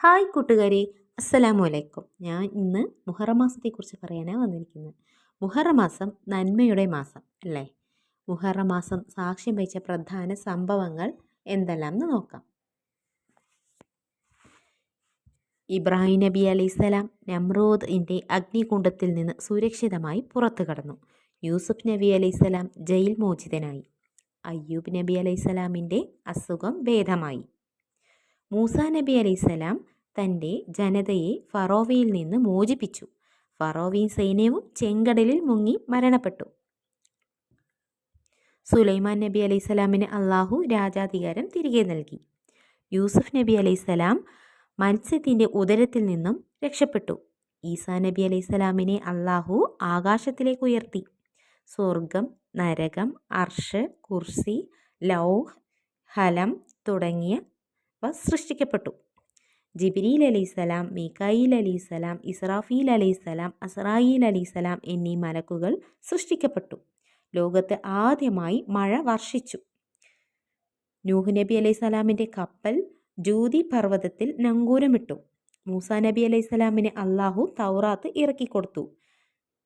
Hi കൂട്ടുകാരെ. അസ്സലാമു അലൈക്കും ഞാൻ ഇന്ന് മുഹറം മാസത്തെക്കുറിച്ച് പറയാനാണ് വന്നിരിക്കുന്നത്. മുഹറമാസം നന്മയുടെ മാസം അല്ലേ? മുഹറമാസം സാക്ഷ്യം വഹിച്ച പ്രധാന സംഭവങ്ങൾ എന്തെല്ലാം എന്ന് നോക്കാം. ഇബ്രാഹിം നബി അലൈഹിസ്സലാം നമ്രോദിന്റെ അഗ്നികുണ്ഡത്തിൽ നിന്ന് സുരക്ഷിതമായി പുറത്തു കടന്നു. യൂസുഫ് നബി അലൈഹിസ്സലാം ജയിൽ മോചിതനായി. അയ്യൂബ് നബി അലൈഹിസ്സലാമിന്റെ അസുഖം ഭേദമായി. മൂസ നബി അലൈസലാം തന്റെ ജനതയെ ഫറോവയിൽ നിന്ന് മോചിപ്പിച്ചു. ഫറോവീൻ സൈന്യവും ചെങ്കടലിൽ മുങ്ങി മരണപ്പെട്ടു. സുലൈമാൻ നബി അലൈസലാമിന് അള്ളാഹു രാജാധികാരം തിരികെ നൽകി. യൂസുഫ് നബി അലൈസലാം മത്സ്യത്തിന്റെ ഉദരത്തിൽ നിന്നും രക്ഷപ്പെട്ടു. ഈസാ നബി അലൈസലാമിനെ അള്ളാഹു ആകാശത്തിലേക്ക് ഉയർത്തി. സ്വർഗം നരകം അർഷ് കുർസി ലൗഹ് ഹലം തുടങ്ങിയവ സൃഷ്ടിക്കപ്പെട്ടു. ജിബിരിൽ അലൈസലാം മീക്കായിൽ അലൈസലാം ഇസ്രാഫീൽ അലൈസലാം അസ്രായിൽ അലൈസലാം എന്നീ മലക്കുകൾ സൃഷ്ടിക്കപ്പെട്ടു. ലോകത്ത് ആദ്യമായി മഴ വർഷിച്ചു. നൂഹ് നബി അലൈഹിസ്സലാമിന്റെ കപ്പൽ ജൂതി പർവതത്തിൽ നങ്കൂരമിട്ടു. മൂസ നബി അലൈസലാമിന് അള്ളാഹു തൗറാത്ത് ഇറക്കിക്കൊടുത്തു.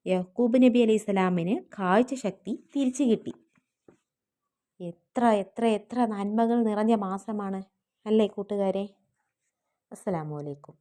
യഹൂബ് നബി അലൈസലാമിന് കാഴ്ച ശക്തി തിരിച്ചു കിട്ടി എത്ര എത്ര എത്ര നന്മകൾ നിറഞ്ഞ മാസമാണ്. അല്ലേ കൂട്ടുകാരെ? അസ്സലാമു അലൈക്കും.